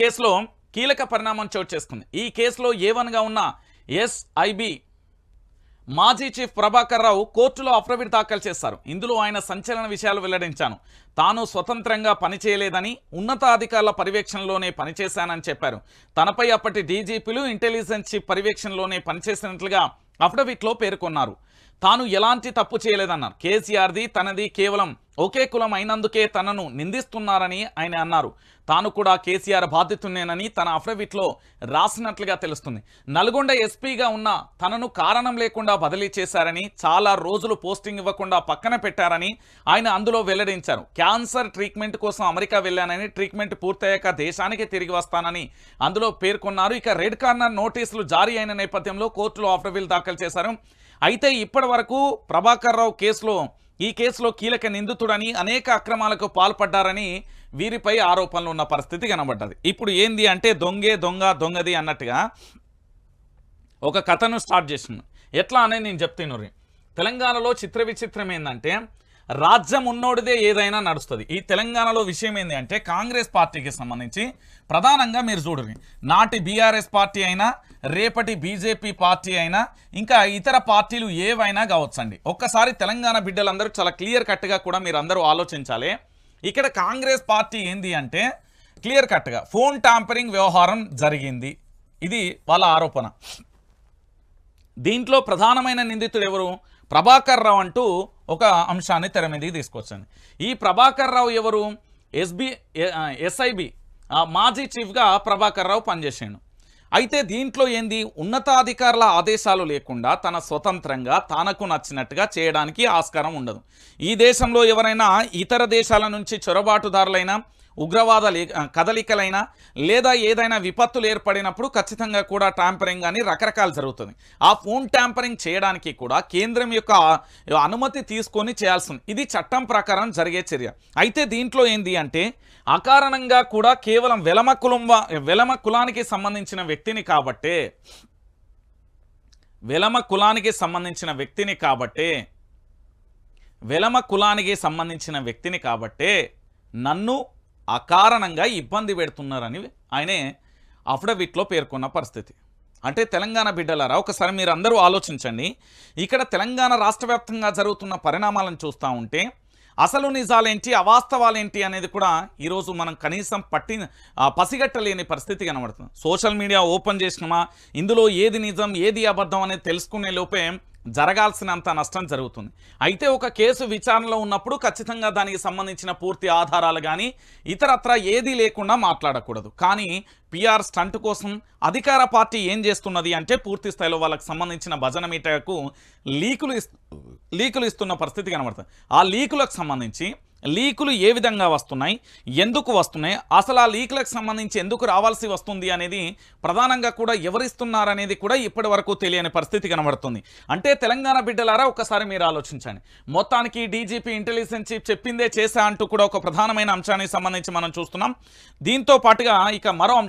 కేసులో కీలక పరిణామం చోటు చేసుకుంది. ఈ కేసులో ఏవన్గా ఉన్న ఎస్ఐబి మాజీ చీఫ్ ప్రభాకర్ రావు కోర్టులో అఫిడవిట్ దాఖలు చేశారు. ఇందులో ఆయన సంచలన విషయాలు వెల్లడించాను. తాను స్వతంత్రంగా పనిచేయలేదని ఉన్నతాధికారుల పర్యవేక్షణలోనే పనిచేశానని చెప్పారు. తనపై అప్పటి డీజీపీలు ఇంటెలిజెన్స్ చీఫ్ పర్యవేక్షణలోనే పనిచేసినట్లుగా అఫిడవిట్లో పేర్కొన్నారు. తాను ఎలాంటి తప్పు చేయలేదన్నారు. కేసీఆర్ది తనది కేవలం ఒకే కులం అయినందుకే తనను నిందిస్తున్నారని ఆయన అన్నారు. తాను కూడా కేసీఆర్ బాధితున్నేనని తన అఫిడవిట్లో రాసినట్లుగా తెలుస్తుంది. నల్గొండ ఎస్పీగా ఉన్న తనను కారణం లేకుండా బదిలీ చేశారని చాలా రోజులు పోస్టింగ్ ఇవ్వకుండా పక్కన పెట్టారని ఆయన అందులో వెల్లడించారు. క్యాన్సర్ ట్రీట్మెంట్ కోసం అమెరికా వెళ్ళానని ట్రీట్మెంట్ పూర్తయ్యాక దేశానికి తిరిగి వస్తానని అందులో పేర్కొన్నారు. ఇక రెడ్ కార్నర్ నోటీసులు జారీ అయిన నేపథ్యంలో కోర్టులో అఫిడవిల్ దాఖలు చేశారు. అయితే ఇప్పటి వరకు ప్రభాకర్ రావు కేసులో ఈ కేసులో కీలక నిందితుడని అనేక అక్రమాలకు పాల్పడ్డారని వీరిపై ఆరోపణలు ఉన్న పరిస్థితి కనబడ్డది. ఇప్పుడు ఏంది అంటే దొంగే దొంగ దొంగది అన్నట్టుగా ఒక కథను స్టార్ట్ చేసింది. ఎట్లా అనేది నేను చెప్తాను తెలంగాణలో చిత్ర విచిత్రం ఏంటంటే రాజ్యం ఉన్నోడిదే ఏదైనా నడుస్తుంది. ఈ తెలంగాణలో విషయం ఏంటి అంటే కాంగ్రెస్ పార్టీకి సంబంధించి ప్రధానంగా మీరు చూడండి. నాటి బీఆర్ఎస్ పార్టీ అయినా రేపటి బీజేపీ పార్టీ అయినా ఇంకా ఇతర పార్టీలు ఏవైనా కావచ్చండి. ఒక్కసారి తెలంగాణ బిడ్డలందరూ చాలా క్లియర్ కట్గా కూడా మీరు అందరూ ఆలోచించాలి. ఇక్కడ కాంగ్రెస్ పార్టీ ఏంది అంటే క్లియర్ కట్గా ఫోన్ ట్యాంపరింగ్ వ్యవహారం జరిగింది. ఇది వాళ్ళ ఆరోపణ. దీంట్లో ప్రధానమైన నిందితుడు ఎవరు? ప్రభాకర్ రావు అంటూ ఒక అంశాన్ని తెర మీదకి తీసుకొచ్చింది. ఈ ప్రభాకర్ రావు ఎవరు? ఎస్బి ఎస్ఐబి మాజీ చీఫ్గా ప్రభాకర్ రావు పనిచేసాడు. అయితే దీంట్లో ఏంది? ఉన్నతాధికారుల ఆదేశాలు లేకుండా తన స్వతంత్రంగా తనకు నచ్చినట్టుగా చేయడానికి ఆస్కారం ఉండదు. ఈ దేశంలో ఎవరైనా ఇతర దేశాల నుంచి చొరబాటుదారులైనా ఉగ్రవాద కదలికలైనా లేదా ఏదైనా విపత్తులు ఏర్పడినప్పుడు ఖచ్చితంగా కూడా ట్యాంపరింగ్ అని రకరకాలు జరుగుతుంది. ఆ ఫోన్ ట్యాంపరింగ్ చేయడానికి కూడా కేంద్రం యొక్క అనుమతి తీసుకొని చేయాల్సింది. ఇది చట్టం ప్రకారం జరిగే చర్య. అయితే దీంట్లో ఏంది అంటే అకారణంగా కూడా కేవలం వెలమ కులం వెలమ కులానికి సంబంధించిన వ్యక్తిని కాబట్టే వెలమ కులానికి సంబంధించిన వ్యక్తిని కాబట్టే వెలమ కులానికి సంబంధించిన వ్యక్తిని కాబట్టే నన్ను అకారణంగా ఇబ్బంది పెడుతున్నారని ఆయనే అఫిడవిట్లో పేర్కొన్న పరిస్థితి. అంటే తెలంగాణ బిడ్డలారా ఒకసారి మీరు అందరూ ఆలోచించండి. ఇక్కడ తెలంగాణ రాష్ట్ర జరుగుతున్న పరిణామాలను చూస్తూ ఉంటే అసలు నిజాలేంటి అవాస్తవాలేంటి అనేది కూడా ఈరోజు మనం కనీసం పట్టి పసిగట్టలేని పరిస్థితి కనబడుతుంది. సోషల్ మీడియా ఓపెన్ చేసినామా ఇందులో ఏది నిజం ఏది అబద్ధం అనేది తెలుసుకునే లోపే జరగాల్సినంత నష్టం జరుగుతుంది. అయితే ఒక కేసు విచారణలో ఉన్నప్పుడు ఖచ్చితంగా దానికి సంబంధించిన పూర్తి ఆధారాలు కానీ ఇతరత్ర ఏదీ లేకుండా మాట్లాడకూడదు. కానీ పిఆర్ స్టంట్ కోసం అధికార పార్టీ ఏం చేస్తున్నది అంటే పూర్తి స్థాయిలో వాళ్ళకి సంబంధించిన భజన మీటకు లీకులు ఇస్ లీకులు ఇస్తున్న పరిస్థితి కనబడుతుంది. ఆ లీకులకు సంబంధించి లీకులు ఏ విధంగా వస్తున్నాయి? ఎందుకు వస్తున్నాయి? అసలు ఆ లీకులకు సంబంధించి ఎందుకు రావాల్సి వస్తుంది అనేది ప్రధానంగా కూడా ఎవరిస్తున్నారనేది కూడా ఇప్పటి వరకు తెలియని పరిస్థితి కనబడుతుంది. అంటే తెలంగాణ బిడ్డలారా ఒకసారి మీరు ఆలోచించండి. మొత్తానికి డీజీపీ ఇంటెలిజెన్స్ చీఫ్ చెప్పిందే చేశా అంటూ కూడా ఒక ప్రధానమైన అంశానికి సంబంధించి మనం చూస్తున్నాం. దీంతో పాటుగా ఇక మరో అంశం